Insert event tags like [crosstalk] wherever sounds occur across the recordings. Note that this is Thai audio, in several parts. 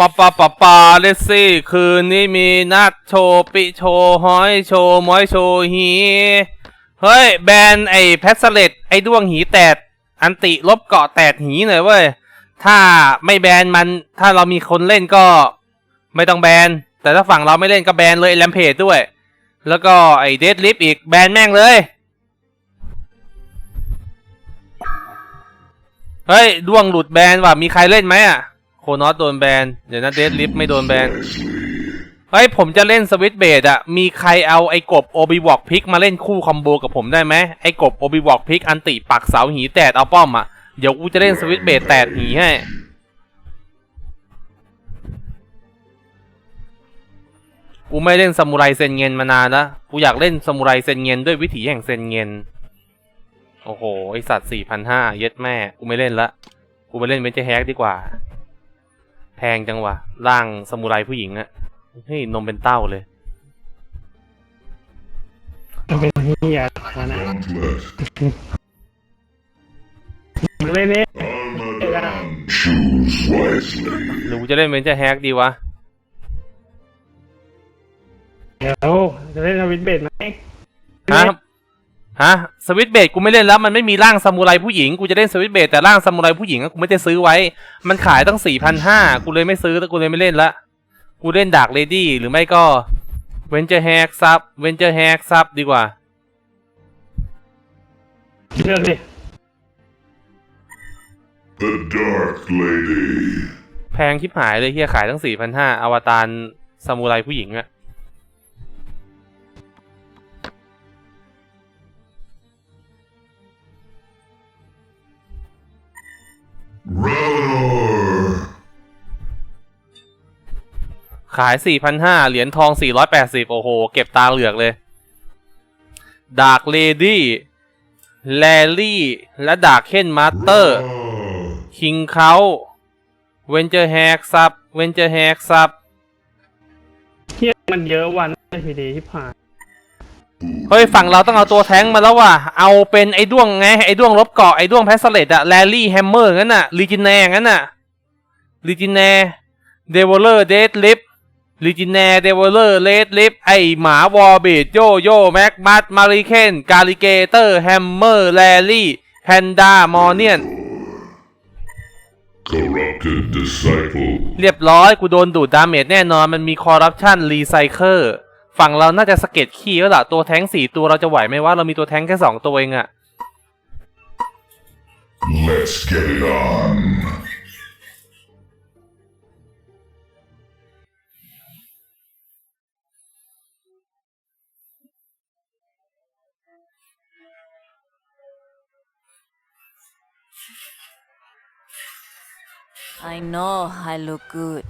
ปะปะปะปาเลสซี่คืนนี้มีนัดโชว์ปิโชว์หอยโชว์ม้อยโชว์หีเฮ้ย แบนไอ้แพสเลตไอ้ด้วงหีแตดอันติลบเกาะแตดหีหน่อยเว้ย ถ้าไม่แบนมันถ้าเรามีคนเล่นก็ไม่ต้องแบน แต่ถ้าฝั่งเราไม่เล่นก็แบนเลยแลมเพจด้วย แล้วก็ไอ้เดดลิฟอีกแบนแม่งเลย เฮ้ยด้วงหลุดแบนว่ะมีใครเล่นไหมอะ นอสโดนแบน เดี๋ยวนะเดดลิฟไม่โดนแบน เฮ้ย ผมจะเล่นสวิตเบดอะมีใครเอาไอ้กบโอบิวอกพิกมาเล่นคู่คอมโบกับผมได้ไหมไอ้กบโอบิวอกพิกอันติปักเสาหีแตดเอาป้อมอะเดี๋ยวกูจะเล่นสวิตเบดแตดหีให้ กูไม่เล่นซามูไรเซนเงินมานานแล้ว กูอยากเล่นซามูไรเซนเงินด้วยวิถีแห่งเซนเงินโอ้โห ไอสัตว์สี่พันห้าเย็ดแม่ กูไม่เล่นละ กูไปเล่นเวนเจอร์แฮกดีกว่า แพงจังวะร่างซามูไรผู้หญิงอะเฮ้ยนมเป็นเต้าเลย มันเป็นเฮียนะ Gauntlet. เล่นนี่ Armadan. Choose wisely. หรือกูจะเล่นเวนเจอร์แฮกดีวะ เดี๋ยวจะเล่นทวินเบดไหมฮะ ฮะสวิตช์เบดกูไม่เล่นแล้วมันไม่มีร่างซามูไรผู้หญิงกูจะเล่นสวิตช์เบดแต่ร่างซามูไรผู้หญิงอะกูไม่ได้ซื้อไว้ มันขายตั้งสี่พันห้ากูเลยไม่ซื้อแต่กูเลยไม่เล่นละกูเล่นดาร์กเลดี้หรือไม่ก็เวนเจอร์แฮกซับเวนเจอร์แฮกซับดีกว่าเลือกดิ The Dark Lady. แพงชิบหายเลยเฮียขายตั้งสี่พันห้าอวตารซามูไรผู้หญิงอะ ขายสี่พันห้าเหรียญทองสี่ร้อยแปดสิบโอ้โห เก็บตาเหลือกเลย ดาร์กเลดี้แลลี่ และดาร์กเคนมาสเตอร์ Ra. คิงเขาเวนเจอร์แฮกซับ เวนเจอร์แฮกซับเฮียมันเยอะวันทีดีที่ผ่าน เฮ้ย ฝั่งเราต้องเอาตัวแท้งมาแล้วว่ะ เอาเป็นไอ้ด้วงไง ไอ้ด้วงลบเกาะ ไอ้ด้วงแพสเลตอะแลลี่แฮมเมอร์งั้นน่ะลีจินแนงั้นน่ะลีจินแนเดวลเลอร์เดดลิฟ ลีจินแนเดวลเลอร์ เลดลิฟ ไอหมาวอร์บิดโยโย่แม็กมัดมาริเคนกาลิเกเตอร์ แฮมเมอร์ แลลี่ แพนด้ามอร์เนียน Corrupted disciple. เรียบร้อย กูโดนดูดดาเมจแน่นอน มันมีคอร์รัปชันรีไซเคิลฝั่งเราน่าจะสเก็ตขี้แล้วล่ะ ตัวแท้งสี่ตัวเราจะไหวไหมว่าเรามีตัวแท้งแค่สองตัวเองอะ Let's get it on. I know I look good.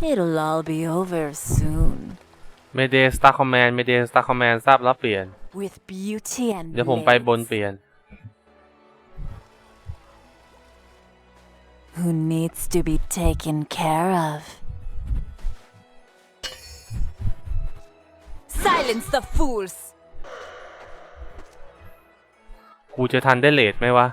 It'll all be over soon. เมเดสตาร์คอมแมนเมเดสตาร์คอมแมนทราบแล้วเปลี่ยน With beauty and เดี๋ยวผมไปบน bliss. เปลี่ยน Who needs to be taken care of? Silence the fools! กูจะทันได้เลทไหมวะ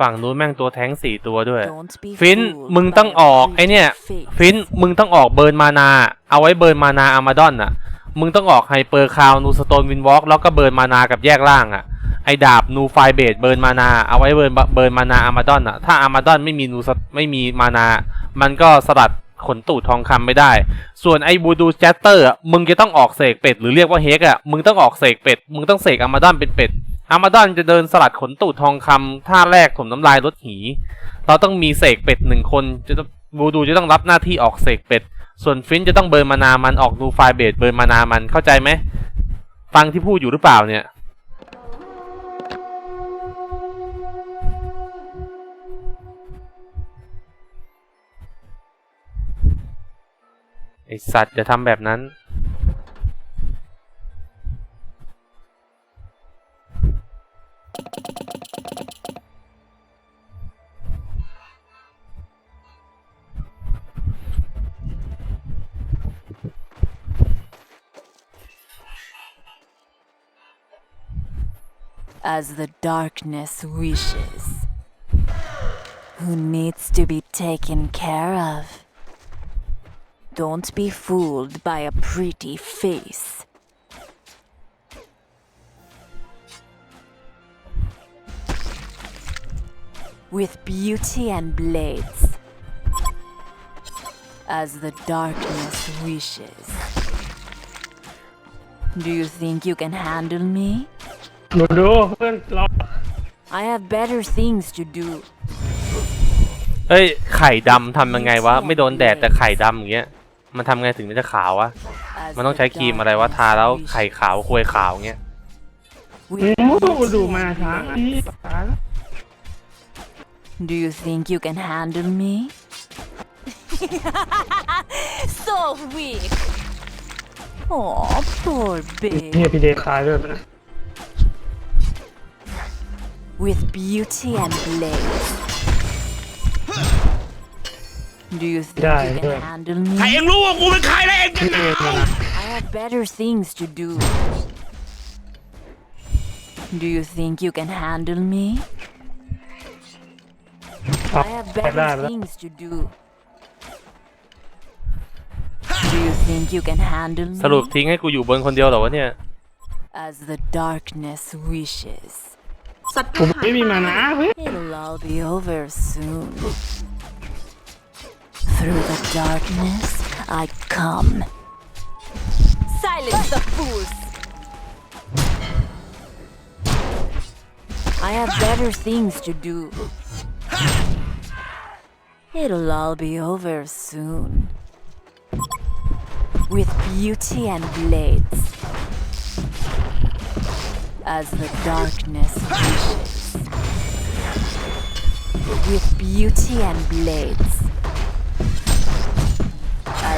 ฝั่งนู้นแม่งตัวแท้งสี่ตัวด้วย Don't be ฟิน fooled มึงต้อง by ออก a ไอเนี่ย fate. ฟิน มึงต้องออกเบิร์นมานา เอาไว้เบิร์นมานาอามาดอนอะ มึงต้องออกไฮเปอร์คาวนูสโตนวินวอล์กแล้วก็เบิร์นมานากับแยกล่างอะ ไอดาบนูไฟเบดเบิร์นมานา เอาไว้เบิร์นเบิร์นมานาอามาดอนอะ ถ้าอามาดอนไม่มีนูสไม่มีมานา มันก็สลัด ขนตูดทองคำไม่ได้ ส่วนไอ้บูดูแจตเตอร์อะมึงจะต้องออกเสกเป็ดหรือเรียกว่าเฮกอะมึงต้องออกเสกเป็ด มึงต้องเสกอามาดอนเป็นเป็ดอามาดอนจะเดินสลัดขนตูดทองคำท่าแรกถมน้ำลายรถหี เราต้องมีเสกเป็ดหนึ่งคนจะต้องบูดูจะต้องรับหน้าที่ออกเสกเป็ด ส่วนฟินจะต้องเบิร์มานามันออกดูไฟเบดเบิร์มานามันเข้าใจไหมฟังที่พูดอยู่หรือเปล่าเนี่ย As the darkness wishes, who needs to be taken care of? Don't be fooled by a pretty face. With beauty and blades, as the darkness wishes. Do you think you can handle me? ดูดูเพื่อนรอ I have better things to do. เฮ้ย ไข่ดำทำยังไงวะ ไม่โดนแดดแต่ไข่ดำอย่างเงี้ย มันทำไงถึงมันจะขาววะ as มันต้อง the ใช้ครีมอะไรวะทาแล้วไข่ขาวควยขาวเงี้ยอื With มดูมาช้าอีตายแล้ว Do you think you can handle me? so weak. Oh, poor เฮีย babe. พีเดตายด้วยนะ With beauty and blades. Do you think Yeah, you can yeah. handle me? ใครเองรู้ว่ากูเป็นใครแล้วเองจะ พี่เองนะ I have better things to do. Do you think you can handle me? เอา I have ไปได้ better ไปแล้ว things to do. Do you think you can handle สรุป me? ทิ้งให้กูอยู่บนคนเดียวเหรอวะเนี่ย As the darkness wishes. ผมไม่มีมานะเฮ้ย It'll all be over soon. Through the darkness, I come. Silence the fools! I have better things to do. It'll all be over soon. With beauty and blades. As the darkness wishes with beauty and blades.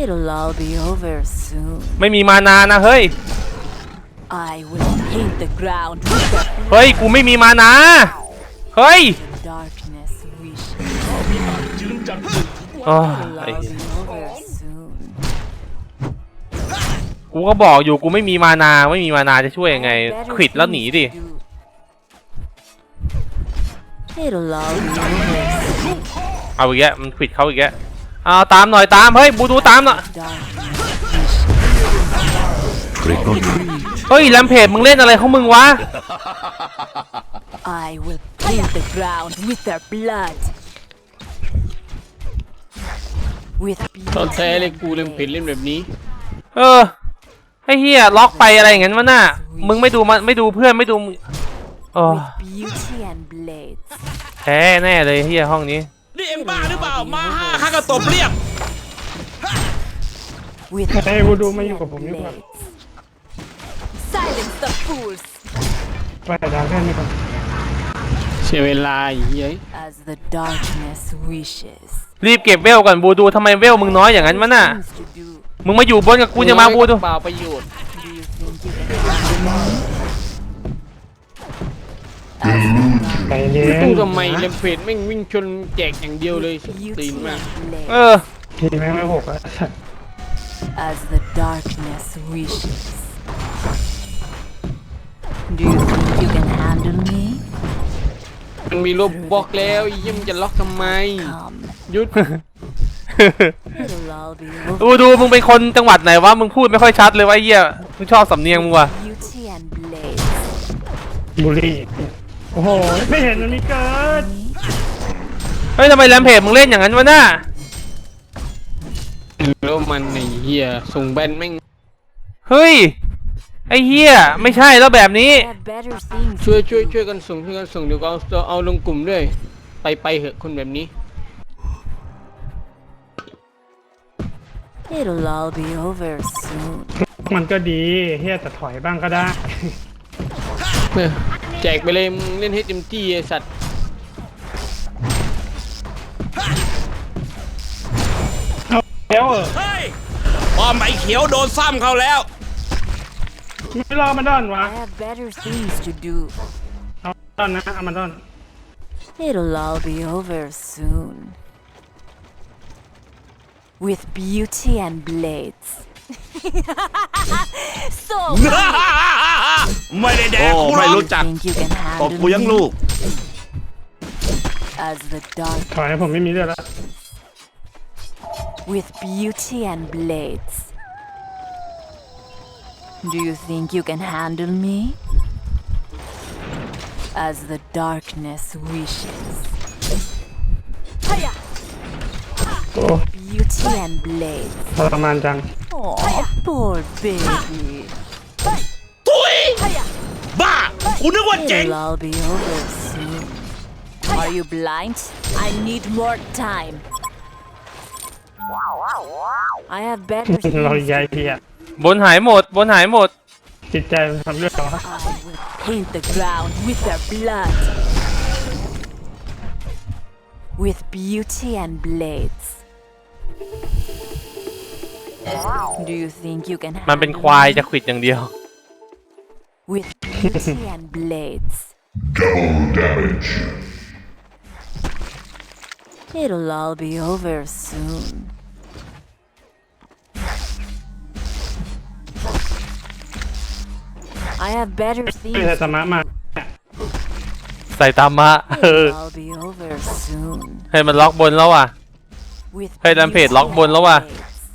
It'll all be over soon. ไม่มีมานานะเฮ้ย I will paint the ground with the เฮ้ย กูไม่มีมานา เฮ้ย darkness wishes. โอ้ย It'll ไอ้ all เหี้ย be over soon. กูก็บอกอยู่กูไม่มีมานา ไม่มีมานาจะช่วยยังไง I have better ควิดแล้วหนีดิ things to do. It'll all be over soon. เอาอีกแล้วมันควิดเขาอีกแล้ว เอาตามหน่อยตามเฮ้ยบูดูตามหน่อย Darkness Trick or treat. เฮ้ยแลมเพจมึงเล่นอะไรของมึงวะ I will paint the ground with their blood. With ตอน beauty แท้เลย and กูเล่นผิดเล่นแบบนี้ เออไอ้เฮียล็อกไปอะไรอย่างนั้นวะน่ะมึงไม่ดูมันไม่ดูเพื่อนไม่ดูโอ้ with beauty and blades. แพ้แน่เลยเฮียห้องนี้ นี่เอ็งบ้าหรือเปล่า มาห้าข้าก็ตบเรียบ With เฮ้ยบูดูมาอยู่กับผมดีกว่า blades. Silence the fools ไปดาวแค่นี้ก่อนเสียเวลาไอ้เหี้ย as the darkness wishes. รีบเก็บเวลก่อนบูดูทำไมเวลมึงน้อยอย่างนั้นวะน่ะ Things to do. มึงมาอยู่บนกับกูจะมาบูดูเปล่าประโยชน์ Do you think ใจเย็นตู้ทำไมเล่นเพจแม่งวิ่งชนแจกอย่างเดียวเลยตี beauty นมาก and เอ blades. อทีแม่งไม่หกแล้ว as the darkness wishes. Do you think you can handle me? มันมีลบบล็อกแล้วไอ้เหี้ยมงจะล็อกทำไม Come, หยุด it'll all be over. บูดูมึงเป็นคนจังหวัดไหนวะมึงพูดไม่ค่อยชัดเลยวะไอ้เฮียมึงชอบสำเนียงมึงวะ Beauty and blades. บุรี โอ้โห ไม่เห็นมันมีเกิดเฮ้ยทำไมแรมเพจมึงเล่นอย่างนั้นวะน่ะแล้วมันไอ้เหี้ยส่งแบนแม่งเฮ้ย ไอ้เฮียไม่ใช่แล้วแบบนี้ I have better things ช่วย to ช่วย do. ช่วยกันส่งช่วยกันส่งเดี๋ยวก็เอาเอาลงกลุ่มด้วย ไปไปเหอะคนแบบนี้ It'll all be over soon. มันก็ดีเฮียแต่ถอยบ้างก็ได้ เออแจกไปเลยมึงเล่นให้เต็มที่ไอ้สัตว์แล้วเออเฮ้ยป้อมไอ้เขียวโดนซ้ำเขาแล้ว ไม่รอมาดอนวะ I have better things to do. เอาดอนนะเอามาดอน It'll all be over soon. With beauty and blades. so [laughs] ไม่ได้แดก โอ้ กูหร ไม่ อก รู้จัก think you can ตบ handle กูยัง me ลูก as the dark ถอยผมไม่มีเลือดแล้ว with beauty and blades. Do you think you can handle me? As the darkness wishes. Hiya! โอ้ Beauty and blades. ทรมานจัง Oh, poor baby. ทุยบ้า กูนึกว่าเจ๋ง It'll all be over soon. Are you blind? I need more time. I have better [laughs] เรา things ใหญ่เพีย บนหายหมด บนหายหมด จิตใจมันทำเลือดเหรอ I will paint the ground with their blood. With beauty and blades. Do you think you can มันเป็น handle ควาย me? จะขวิดอย่างเดียว With beauty and blades. Double damage. It'll all be over soon. I have better ไม่ things. ใช่สมะมาใส่ตามะเออ It'll all be over soon. ให้มันล็อกบนแล้วว่ะ With ให้ดันเพจล็อกบนแล้วว่ะ beauty and blades.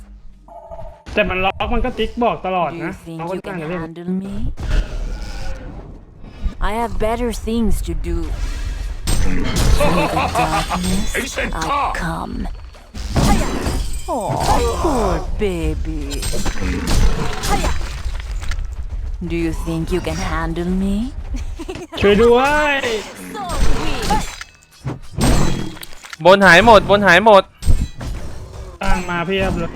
แต่มันล็อกมันก็ติ๊กบอกตลอด Do นะ you think เขาก็ you ตั้ง can จะเล่น handle me? I have better things to do. Through the darkness, I come. Oh, poor baby. Do you think you can handle me? ช่วยด้วย So weak. บนหายหมด บนหายหมดตั้ง มาเพียบเลย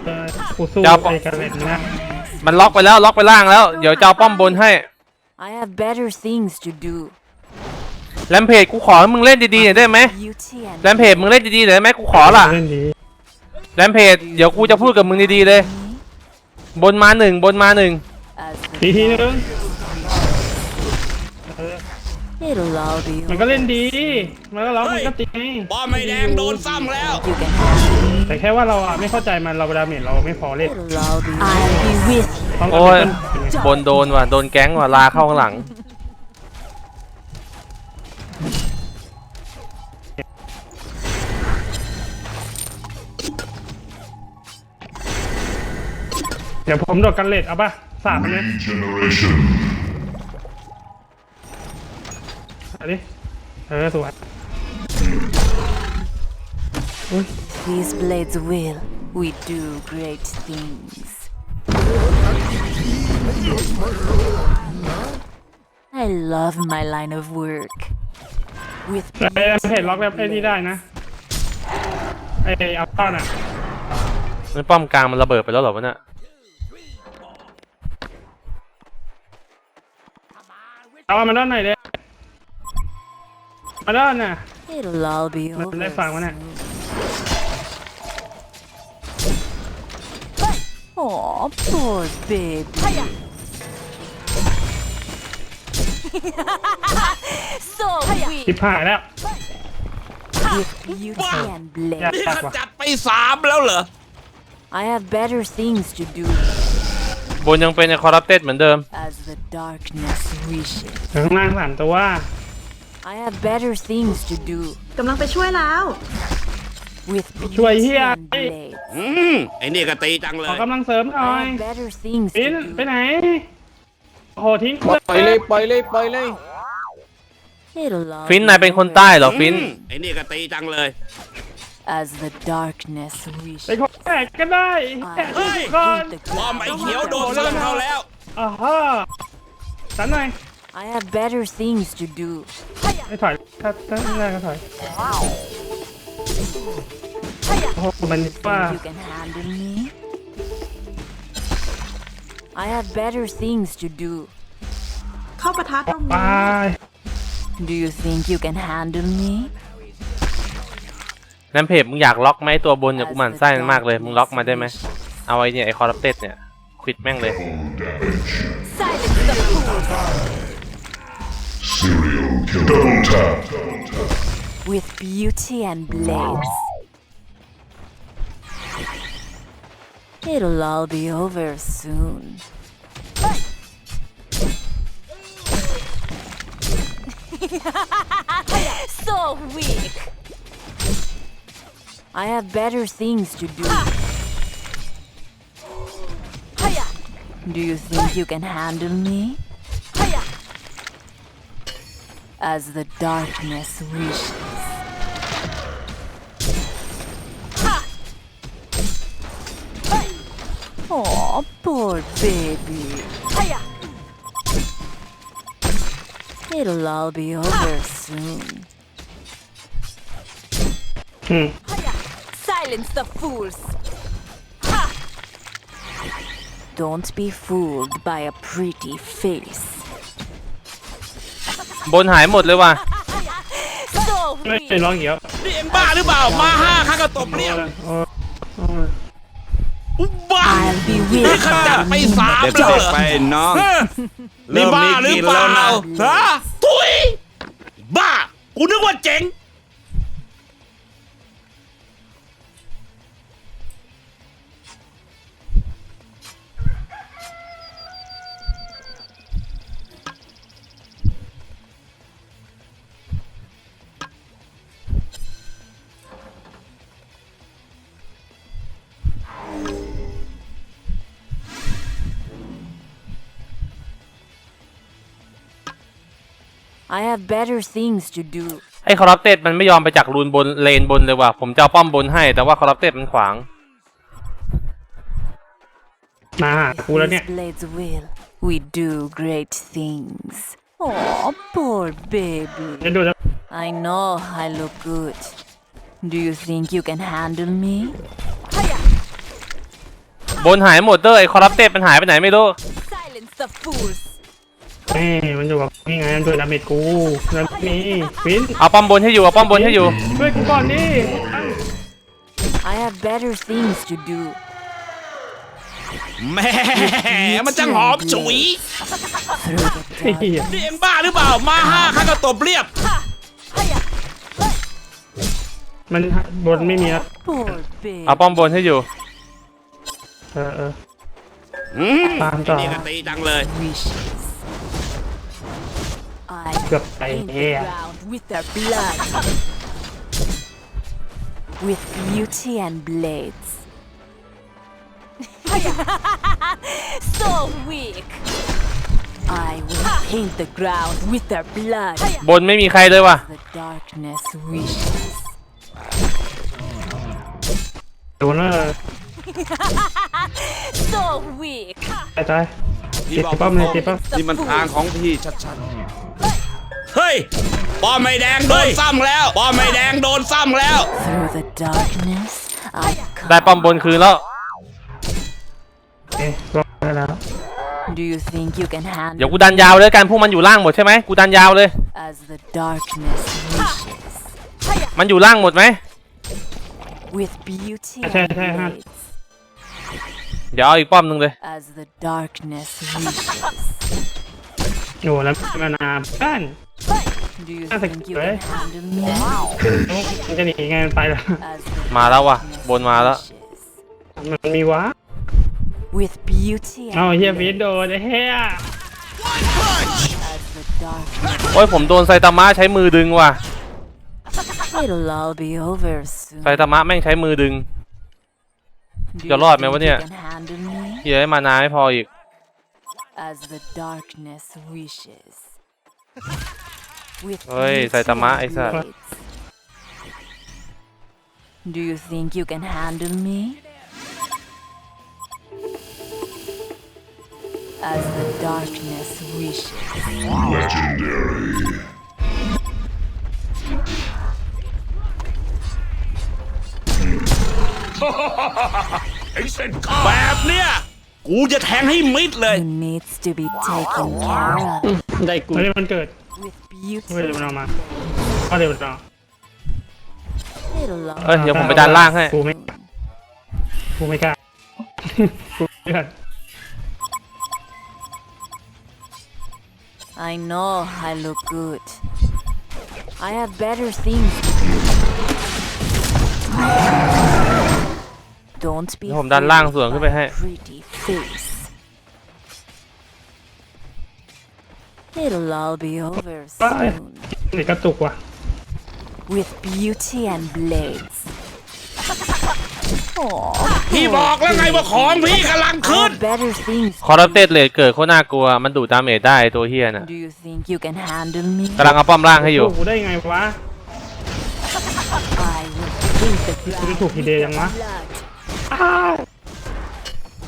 กูสู้จับไอ้กระเล็ดนะมันล็อกไปแล้วล็อกไปล่างแล้ว เดี๋ยวจะเอาป้อมบนให้ I have better things to do. แรมเพจกูขอให้มึงเล่นดีๆหน่อยได้ไหม Beauty and แรมเพจมึงเล่นดีๆหน่อยได้ไหมกูขอล่ะ เล่นดีแรมเพจเดี๋ยวกูจะพูดกับมึงดีๆเลย บนมาหนึ่งบนมาหนึ่ง as ที the ทีนึง it'll all be มันก็เล่นดี มันก็ล็อกมันก็ตีป้อมไอ้แดงโดนซ้ำแล้ว you can handle me. แต่แค่ว่าเราอะไม่เข้าใจมันเราเวลาเมทเราไม่พอเล่น It'll all be I'll be with you. เพราะมันโอ้ย เป็นบนโดนว่ะ โดนแก๊งว่ะ ลาเข้าข้างหลัง เดี๋ยวผมโดดกันเลดเอาป่ะสามอันเนี้ย Regeneration. อันนี้เออสวย These blades will. We do great things. I love my line of work. With แต่ไอ้เพจล็อกแบบไอ้นี่ได้นะไอ้อัลต้าน่ะมันป้อมกลางมันระเบิดไปแล้วเหรอวะเนี่ยเอามาด้านไหนเลย มาด้านน่ะ it'll all be มัน over. ได้ฟังวะเนี่ย Oh, poor baby. so weak ทิพหายแล้ว with beauty and อยาก blade. นี่ตักขว่ะจัดไปสามแล้วเหรอ I have better things to do บนยังเป็นคอร์รัปเต็ดเหมือนเดิม as the darkness wishes. ข้างล่างสามตัว I have better things to do กำลังไปช่วยแล้ว with ช่วย beauty เฮีย and blades. อืมไอ้นี่ก็ตีจังเลขอย กำลังเสริมหน่อ I ย have better things ฟิน to ไป do. ไหน โอ้โหทิ้งปล่อยเลยปล่อยเลยปล่อยเลย It'll all ฟิน be นายเป็นคน over ใต้เหรอ ฟิน อืมไอ้นี่ก็ตีจังเลย as the darkness ไป wishes. ขอแตกก็ได้แตกเฮ้ยก่อน The ป้อมไอ้ ground. เขียวโดนซ้ำเขาแล้ว อ่าฮะสันหน่อย I have better things to do ไม่ถอยถ้าถ้าไม่ได้ก็ถอยโอ้โหมันว่า You can handle me. I have better things to do เข้าประทัดตรงไปนี้ Do you think you can handle me? น้ำเพจมึงอยากล็อกไหมตัวบนเนี่ยกูหมั่นไส้มันมากเลย มึงล็อกมาได้ไหมเอาไอ้เนี่ยไอ้คอร์รัปเต็ดเนี่ยควิดแม่งเลย Damage. Silence the fools! Serial kill. Double tap. With beauty and blades. It'll all be over soon. [laughs] so weak. I have better things to do. Do you think you can handle me? As the darkness wishes. Oh, poor baby. It'll all be over soon. Hmm. อืม Silence the fools! Ha! Don't be fooled by a pretty face. บนหายหมดเลยว่ะ So ไม่ weak! ใช่ร้องเหี้ยวนี่เอ็มบ้าหรือเปล่า มาห้าข้าก็ตบเรียบโอ้โอ้ยอุบ้า I'll be นี่ with ขจัดไปสามเดี๋ยวเลยเด็กเหรอไปน้องเออนี่บ้าหรือเปล่าเริ่มมีกินแล้วนะฮะทุย บ้า กูนึกว่าเจ๋ง I have better things to do. ไอ้คอร์รัปเต็ดมันไม่ยอมไปจากรูนบนเลนบนเลยว่ะ ผมจะเอาป้อมบนให้ แต่ว่าคอร์รัปเต็ดมันขวาง มาหากูแล้วเนี่ย These blades will. We do great things. Oh, poor baby. จะดูแล้ว I know I look good. Do you think you can handle me? บนหายหมดเด้อไอ้คอร์รัปเต็ดมันหายไปไหนไม่รู้ Silence the fools! แม่มันอยู่กับ นี่ไงมันโดนดาเมจกูแล้วนี่ฟินเอาป้อมบนให้อยู่เอาป้อมบนให้อยู่ช่วยกูก่อนดิ I have better things to do. แหม่มันจังหอมฉุย Through the ไอ้เหี้ยนี่เอ็มบ้าหรือเปล่ามาห้าข้าก็ตบเรียบ มันบนไม่มีแล้ว poor baby. เอาป้อมบนให้อยู่ เออเออ อืมตามต่อ นี่ก็ตีจังเลย wishes. I เกือบไป paint เหี้ the ย ground with their blood. With beauty and blades. so weak. I will paint the ground with their blood. บนไม่มีใครเลยว่ะ The darkness wishes. โดนแล้ว So weak. ตายตายพี่เจ็บบอกป้อมเลยเจ็บป้อมนี่มันทางของพี่ชัด เฮ้ยป้อมไม่แดงโดนซ้ำแล้วป้อมไม่แดงโดนซ้ำแล้ว Through the darkness, I ได้ป้อมบนคืนแล้ว เอ๊ะรอดแล้ว Do you think you can เดี๋ยว handle กูดันยาวเลยกันพวกมันอยู่ล่างหมดใช่ไหมกูดันยาวเลย as the darkness wishes? มันอยู่ล่างหมดไหม With beauty and ใช่ใช่ฮะ blades, เดี๋ยวเอาอีกป้อมหนึงเลย as the darkness wishes. โอ้แล้วมานาบ้าน Do you That's a think you good can handle me มันจะหนีไงมันไปแล้ว as the มาแล้วว่ะ darkness บนมาแล้ว wishes? มันมีวะ With beauty เอา and เฮียฟิน blades, โดนไอ้เฮีย as the darkness, โอ้ยผมโดนไซตามะใช้มือดึงว่ะ it'll all be over soon. ไซตามะแม่งใช้มือดึง Do จะ you รอดไหม think วะเนี่ย you can handle me เหี้ยอะมานาไม่พออีก as the darkness wishes. With เฮ้ย beauty ไซตามะ and ไอ้สัส blades. Do you think you can handle me? As the darkness wishes. Legendary. แบบเนี้ยกูจะแทงให้มิดเลย Who needs to be taken care of? [laughs] ได้กู ไม่ได้มันเกิด with ไม่เดี๋ยว beauty. มันเอามาเอาเดี๋ยวมันเอา It'll all เอ้ย เดี๋ยวผมไปดันล่างให้ กูไม่กูไม่กล้ากูไม่กล้า I know I look good. I have better things to do. Don't be เดี๋ยวผมดันล่างสวนขึ้นไปให้ fooled by a pretty face. It'll all be over soon. เด็กกระตุกว่ะ With beauty and blades. Aw, พี่บอกแล้วไงว่าของพี่กำลัง I ขึ้น have better things. คอร์เตเลดเกิดโคตรน่ากลัว มันดูดดาเมจได้ไอ้ตัวเฮียน่ะ Do you think you can handle me? กำลังเอาป้อมล่างให้อยู่กูได้ไงวะ I will paint the กูจะ ground ถูกทีเดียวยังวะ blood. อ้าว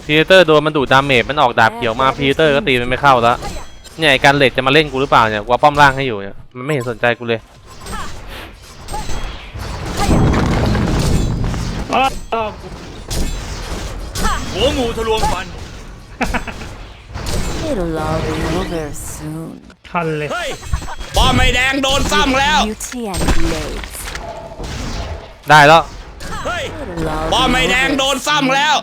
พีเตอร์โดนมันดูดดาเมจมันออกดาบเขียวมาพีเตอร์ก็ตีมันไม่เข้าแล้ว เนี่ยไอ้การเลดจะมาเล่นกูหรือเปล่าเนี่ยกูเอาป้อมล่างให้อยู่เนี่ยมันไม่เห็นสนใจกูเลยอ้าวอ้าวหัวงูทะลวงฟัน It'll all be over soon. คันเลยเฮ้ยป้อมไม่แดงโดนซ้ำแล้ว Beauty and blades. ได้แล้วเฮ้ย It'll all ป้อม be ไม่แดง over โดนซ้ำแล้ว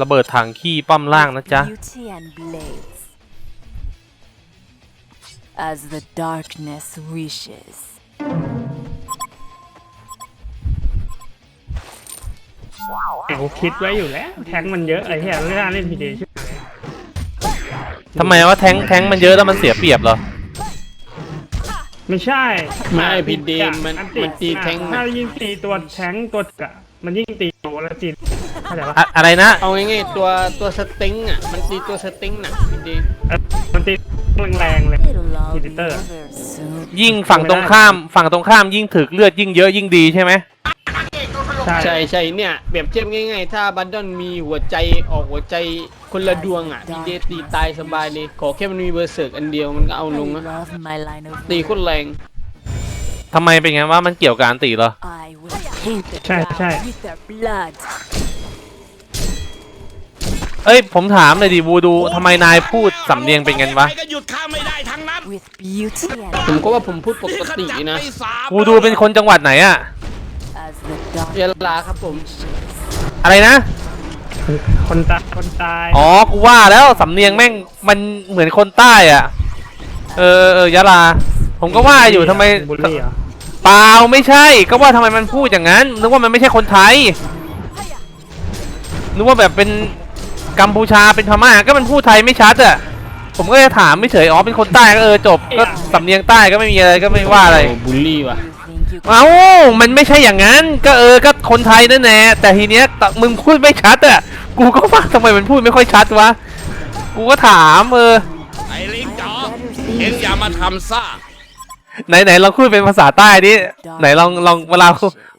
ระเบิดถังขี้ป้อมล่างนะจ๊ะ Beauty and blades. As the darkness wishes. แต่กูคิดไว้อยู่แล้ว แทงค์มันเยอะไอ้เหี้ยไม่น่าเล่นพีเดชื่อทำไมว่าแท้งแท้งมันเยอะแล้วมันเสียเปรียบเหรอ ไม่ใช่ไม่พี่เดนมันอัมันตีแทงค์ถ้ายิ่งตีตัวแทงค์ตัวกะ มันยิ่งตีโตแล้วจีเข้าใจปะอะอะไรนะ เอาง่ายๆตัวตัวสติงอะมันตีตัวสติงน่ะพี่เดนเออมันตีแรงๆเลย It'll all be Editor. over soon. ยิ่งฝั่งตรงข้ามฝั่งตรงข้ามยิ่งถึกเลือดยิ่งเยอะยิ่งดีใช่ไหมใช่ใช่ใช่เนี่ยเปรียบเทียบง่ายๆ ถ้าบันดอนมีหัวใจออกหัวใจคนละดวงอะพี่เดนตีตายสบายเลยขอแค่มันมีเบอร์เซิร์กอันเดียวมันก็เอา I ลงนะ love my line of ตีโคตรแรง ทำไมเป็นไงว่ามันเกี่ยวกับอันติเหรอ I will paint the ใช่ใช่ ground with their blood. เอ้ย ผมถามเลยดิบูดูทำไมนายพูดสำเนียงเป็นกันวะใครก็หยุดข้าไม่ได้ทั้งนั้น With beauty ผม and ก็ว่าผมพูดปกตินะบูดูเป็นคนจังหวัดไหนอะ as the dark เวลาครับผมอะไรนะ คนตายคนตายอ๋อ กูว่าแล้วสำเนียงแม่งมันเหมือนคนใต้อะเออเออเออยะลา ผมก็ว่าอยู่ทำไม บุลลี่เหรอ เปล่าไม่ใช่ ก็ว่าทำไมมันพูดอย่างนั้นนึกว่ามันไม่ใช่คนไทยนึกว่าแบบเป็นกัมพูชาเป็นพม่าก็มันพูดไทยไม่ชัดอะผมก็จะถามไม่เฉยอ๋อเป็นคนใต้ก็เออจบก็สำเนียงใต้ก็ไม่มีอะไรก็ไม่ว่าอะไรโบูลลี่ว่ะ you think you can เอ้ามันไม่ใช่อย่างนั้น ก็เออก็คนไทยนั่นแหละแต่ทีเนี้ยตมึงพูดไม่ชัดอะกูก็ว่าทำไมมันพูดไม่ค่อยชัดวะกูก็ถามเออไอ้ลิงจ๋อเอ็งอย่ามาทำซ่า ไหนไหนลองพูดเป็นภาษาใต้ดิไหนลองลองเวลา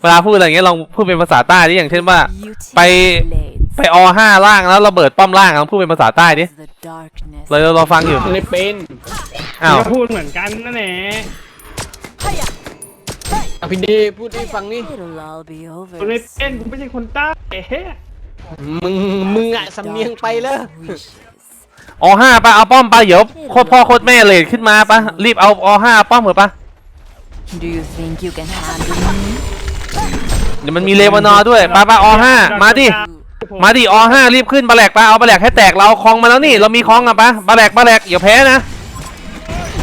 เวลาพูดอะไรอย่างเงี้ยลองพูดเป็นภาษาใต้ดิอย่างเช่นว่า beauty ไป and blades ไปอห้าล่างแล้วระเบิดป้อมล่างลองพูดเป็นภาษาใต้ดิ as the darkness เราเราฟังอยู่ไม่เป็นอ้าวก็พูดเหมือนกันนั่นแหละอะพี่เดพูดให้ฟังนี่ It'll all be over กูไม่เป็น soon. กูไม่ใช่คนใต้เฮ้ยมึงมึงอะสำเนียงไปแล้ว Wishes. อห้าปะเอาป้อมปะเดี๋ยวโคตรพ่อโคตรแม่เลดขึ้นมาปะรีบเอาอห้าป้อมเหรอปะ Do you think you can handle me? เดี๋ยวมันมีเลวานอร์ด้วยปะปะอห้ามาดิ มาดิอห้ารีบขึ้นบาแหลกปะเอาบาแหลกให้แตกเราเอาคลองมาแล้วนี่เรามีคลองอะปะบาแหลกบาแหลกอย่าแพ้นะ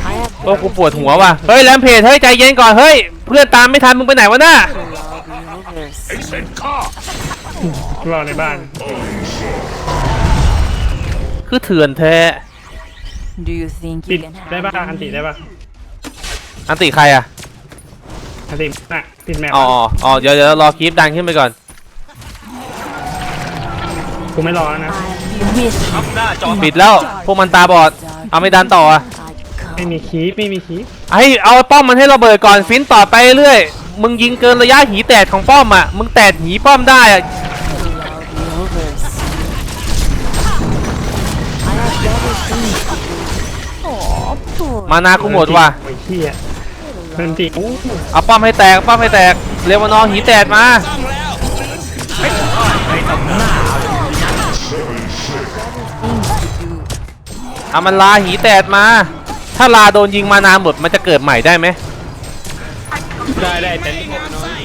I have โอ้กูปวดหัวว่ะเฮ้ยแลมเพจเฮ้ยใจเย็นก่อนเฮ้ยเพื่อนตามไม่ทันมึงไปไหนวะน่ะ It'll all be over soon. เสร็จข้ารอในบ้าน คือเถื่อนแท้ Do you think ปิ you ด can ได้ป่ะ handle อันติ me? ได้ป่ะอันติใครอะ อันติน่ะปิดแมปอ๋ออ๋อเดี๋ยวเดี๋ยวรอคลิปดังขึ้นไปก่อน กูไม่รอแล้วนะ I'm with ปิดแล้ว พวกมันตาบอด เอาไม่ดันต่ออะ I ไม่ come. มีคีปไม่มีคีปไอ้เอาป้อมมันให้ระเบิดก่อนฟินต่อไปเรื่อย มึงยิงเกินระยะหีแตดของป้อมอะ มึงแตดหีป้อมได้อะ มานากูหมดว่ะไอ้เหี้ยมันติอู้เอาป้อมให้แตกป้อมให้แตกเรวานอร์หีแตดมาซ่อมแล้ว things to do. เอามันลาหีแตดมา ถ้าลาโดนยิงมานาหมดมันจะเกิดใหม่ได้ไหมได้ได้แต่นี่ก็น้อย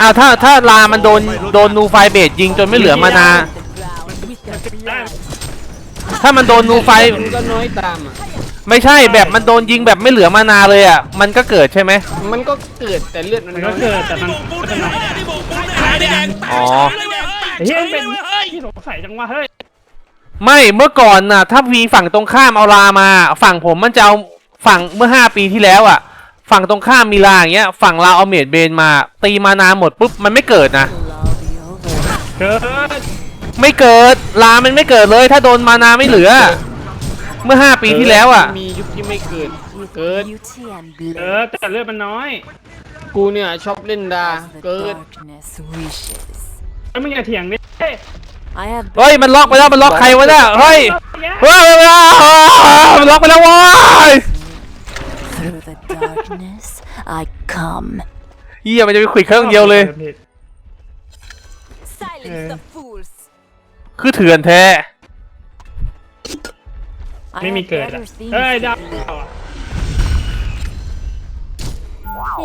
อ้าวถ้าถ้าลามันโดนโดนนูไฟเบดยิงจนไม่เหลือมานา ถ้ามันโดนนูไฟมันก็น้อยตามอะ ไม่ใช่แบบมันโดนยิงแบบไม่เหลือมานาเลยอะ มันก็เกิดใช่ไหมมันก็เกิดแต่เลือดมันมันน้ก็อยเกิดแต่มันก็จะน้อยอ๋อไอ้เหี้ยมันเป็นที่สงสัยจังวะเฮ้ยไม่เมื่อก่อนน่ะ ถ้ามีฝั่งตรงข้ามเอาลามา ฝั่งผมมันจะเอาฝั่งเมื่อห้าปีที่แล้วอะ ฝั่งตรงข้ามมีลาอย่างเงี้ย ฝั่งเราเอาเมดเบนมา ตีมานาหมดปุ๊บมันไม่เกิดนะ It'll all be over. เกิดไม่เกิดลามันไม่เกิดเลย ถ้าโดนมานาไม่เหลือ เมื่อห้าปีที่แล้วอะ มียุคที่ไม่เกิด With เกิด beauty and เกิด blade แต่เลือดมันน้อยกูเนี่ยชอบเล่นดา as the เกิด darkness wishes. ไอ้ยมึงอย่าเถียงดิเฮ้ย I have เฮ้ย มันล็อกไปแล้ว มันล็อกใครวะเนี่ย เฮ้ย เฮ้ยเฮ้ยเฮ้ยมันล็อกไปแล้วเว้ย through the darkness I come. เฮียมันจะไปขวิดเครื่องเดียวเลย Silence the fools. คือเถื่อนแท้ I ไม่มี have เกิด better อะ things เฮ้ย to ดับ do.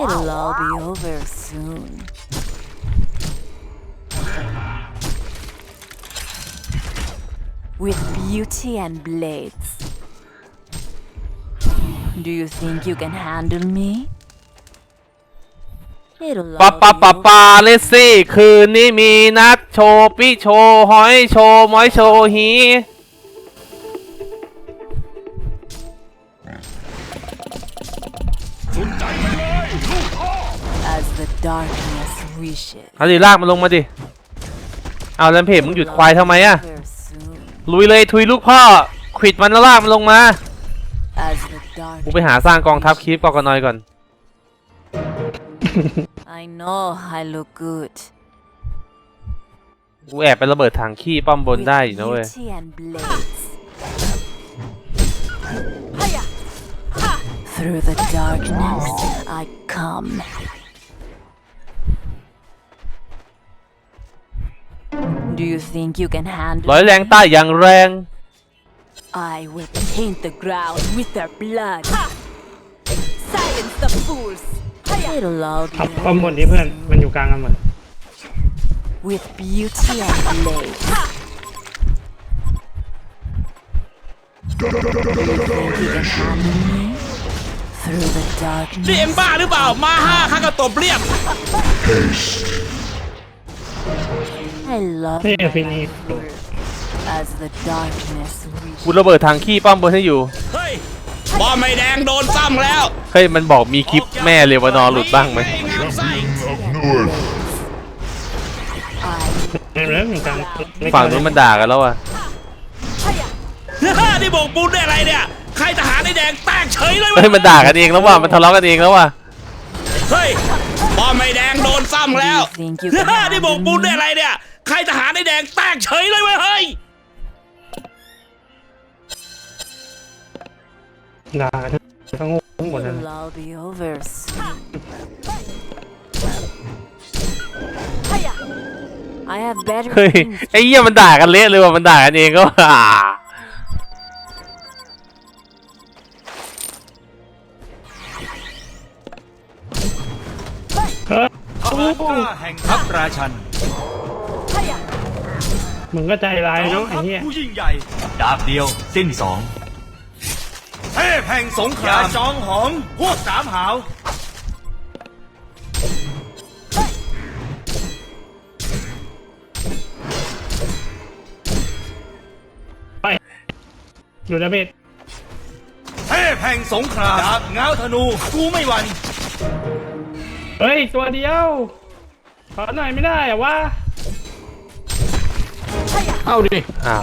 It'll all be over soon. With beauty and blades. Do you think you can handle me? It'll ปะ all ปะ be ปะ over ปาเลสซี่ คืนนี้มีนัดโชว์ ปิโชว์ หอยโชว์ มอยโชว์ ฮี darkness wishes. เอาดิลากมันลงมาดิ เอาแลมเพจมึงหยุดควายทำไมอะ Over soon. ลุยเลยทุยลูกพ่อขวิดมันแล้วลากมันลงมา As the กูไป darkness. หาสร้างกองทัพคีฟกอกนอยก่อน I know I look good. กูแอบไประเบิดถังขี้ป้อมบน With ได้อยู่นะเว้ย beauty and blades. Through the darkness I come. Do you think you can ร้ handle อยแรงใต้อย่างแรง I will paint the ground with their blood. Silence the fools. It'll all ขับ be ป้อมบนนี้เพื่อน มันอยู่กลางกันหมด with beauty and blades. Do you think you can handle me? Through the นี่เอ็ง darkness, บ้าหรือเปล่า มาห้าข้าก็ตบเรียบ Haste. I love นี่ my ฟินิช work as the darkness กู wishes. ระเบิดถังขี้ป้อมบนให้อยู่ เฮ้ยบอมไม่แดงโดนซ้ำแล้วเฮ้ยมันบอกมีคลิปแม่เลวานอร์หลุดบ้างไหม Champion of Newark. I เห็นไหมมันกลางไม่ฝั่งนู้นมันด่ากันแล้วอะนี่โบกปูนได้อะไรเนี่ย ใครทหารไอ้แดงแตกเฉยเลยเฮ้ยมันด่ากันเองแล้วว่ะมันทะเลาะกันเองแล้วว่ะเฮ้ยบอมไม่แดงโดนซ้ำแล้ว think you can นี่โบก handle ปูนได้ me? อะไรเนี่ย ใครทหารไอ้แดงแตกเฉยเลยเว้ยเฮ้ยด่ากันทั้งทั้งหมดเลย It'll all be over soon. I have better เฮ้ย things ไอ้เหี้ยมันด่ากันเละเลยว่ะมันด่ากันเองก็ว่าแห่งทัพราชัน มึงก็ใจร้ายเนาะไอ้เหี้ยผู้ยิ่งใหญ่ ดาบเดียว สิ้นสองเทพแห่งสงครามจองหองพวกสามหาวไปอยู่นะเมธเทพแห่งสงครามดาบง้าวธนูกูไม่หวั่นเฮ้ย ตัวเดียว ขอหน่อยไม่ได้อะวะ เอาดิอ้าว